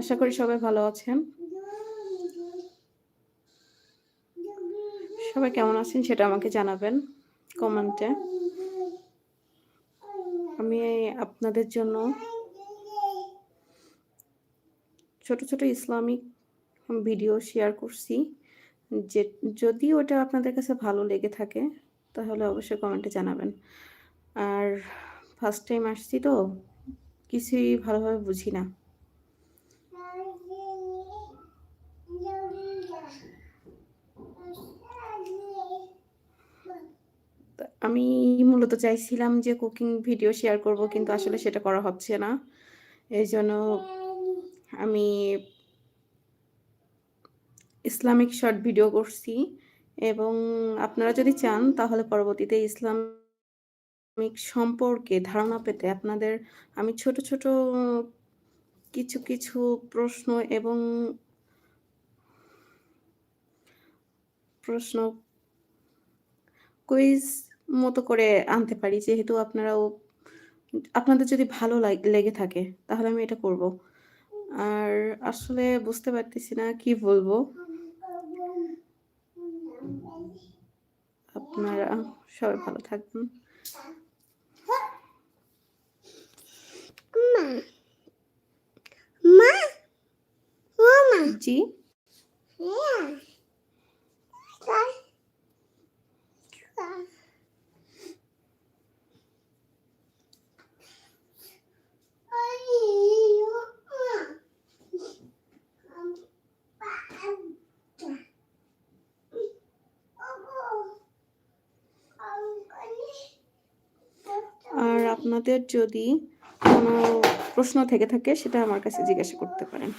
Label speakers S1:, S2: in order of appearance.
S1: আশা করি সবাই ভালো আছেন। সবাই কেমন আছেন সেটা আমাকে জানাবেন কমেন্টে। আমি আপনাদের জন্য ছোট ছোট ইসলামিক ভিডিও শেয়ার করছি। যে যদি ওটা আপনাদের কাছে ভালো লেগে থাকে, তাহলে অবশ্যই কমেন্টে জানাবেন। আর ফার্স্ট টাইম আসছি তো, কিছুই ভালোভাবে বুঝি না। আমি মূলত চাইছিলাম যে কুকিং ভিডিও শেয়ার করব, কিন্তু আসলে সেটা করা হচ্ছে না। এই জন্য আমি ইসলামিক শর্ট ভিডিও করছি এবং আপনারা যদি চান, তাহলে পরবর্তীতে ইসলামিক সম্পর্কে ধারণা পেতে আপনাদের আমি ছোট ছোট কিছু কিছু প্রশ্ন এবং প্রশ্ন, কুইজ মতো করে আনতে পারি যেহেতু আপনারাও আপনাদের যদি ভালো লাগ- লেগে থাকে তাহলে আমি এটা করব। আর আসলে বুঝতে পারতেছি না কি বলব। আপনারা সবাই ভালো থাকবেন।
S2: মা মা মা।
S1: জি?
S2: হ্যাঁ তাই
S1: আর আপনাদের যদি কোনো প্রশ্ন থেকে থাকে সেটা আমার কাছে জিজ্ঞাসা করতে পারেন।